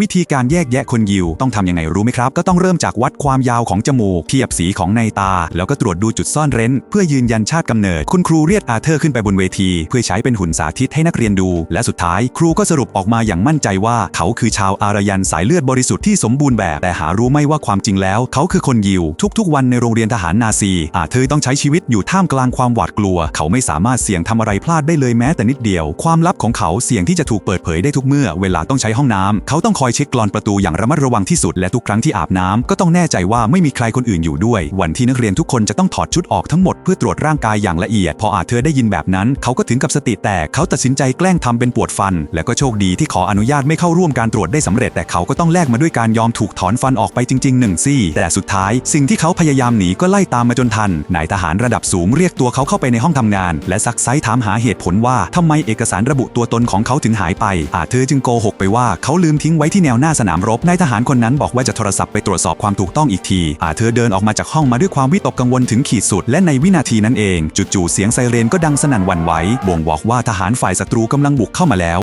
วิธีการแยกแยะคนยิวต้องทำยังไงรู้ไหมครับ ก็ต้องเริ่มจากวัดความยาวของจมูก เทียบสีของในตา แล้วก็ตรวจดูจุดซ่อนเร้น เพื่อยืนยันชาติกำเนิด คุณครูเรียกอาเธอร์ขึ้นไปบนเวที เพื่อใช้เป็นหุ่นสาธิตให้นักเรียนดู และสุดท้าย ครูก็สรุปออกมาอย่างมั่นใจว่า เขาคือชาวอารยันสายเลือดบริสุทธิ์ที่สมบูรณ์แบบ แต่หารู้ไม่ว่าความจริงแล้ว เขาคือคนยิว ทุกๆ วันในโรงเรียนทหารนาซี อาเธอร์ต้องใช้ชีวิตอยู่ท่ามกลางความหวาดกลัว เขาไม่สามารถเสี่ยงทำอะไรพลาดได้เลยแม้แต่นิดเดียว ความลับของเขาเสี่ยงที่จะถูกเปิดเผยได้ทุกเมื่อ เวลาต้องใช้ห้องน้ำเขาต้องคอยเช็คกลอนประตูอย่างระมัดระวังที่สุดและทุกครั้งที่อาบน้ำก็ต้องแน่ใจว่าไม่มีใครคนอื่นอยู่ด้วย วันที่นักเรียนทุกคนจะต้องถอดชุดออกทั้งหมดเพื่อตรวจร่างกายอย่างละเอียด พออาเธอร์ได้ยินแบบนั้น เขาก็ถึงกับสติแตกเขาตัดสินใจแกล้งทำเป็นปวดฟัน และก็โชคดีที่ขออนุญาตไม่เข้าร่วมการตรวจได้สำเร็จ แต่เขาก็ต้องแลกมาด้วยการยอมถูกถอนฟันออกไปจริงๆหนึ่งซี่ แต่สุดท้าย สิ่งที่เขาพยายามหนีก็ไล่ตามมาจนทันนายทหารระดับสูงเรียกตัวเขาเข้าไปในห้องทำงาน และซักไซถามหาเหตุผลว่าทำไมเอกสารระบุตัวตนของเขาถึงหายไป อาเธอจึงโกหกไปว่าเขาลืมทิ้งไว้ที่แนวหน้าสนามรบนายทหารคนนั้นบอกว่าจะโทรศัพท์ไปตรวจสอบความถูกต้องอีกที อาเธอร์เดินออกมาจากห้องมาด้วยความวิตกกังวลถึงขีดสุด และในวินาทีนั้นเอง จู่ๆเสียงไซเรนก็ดังสนั่นหวั่นไหวบ่งบอกว่าทหารฝ่ายศัตรูกำลังบุกเข้ามาแล้ว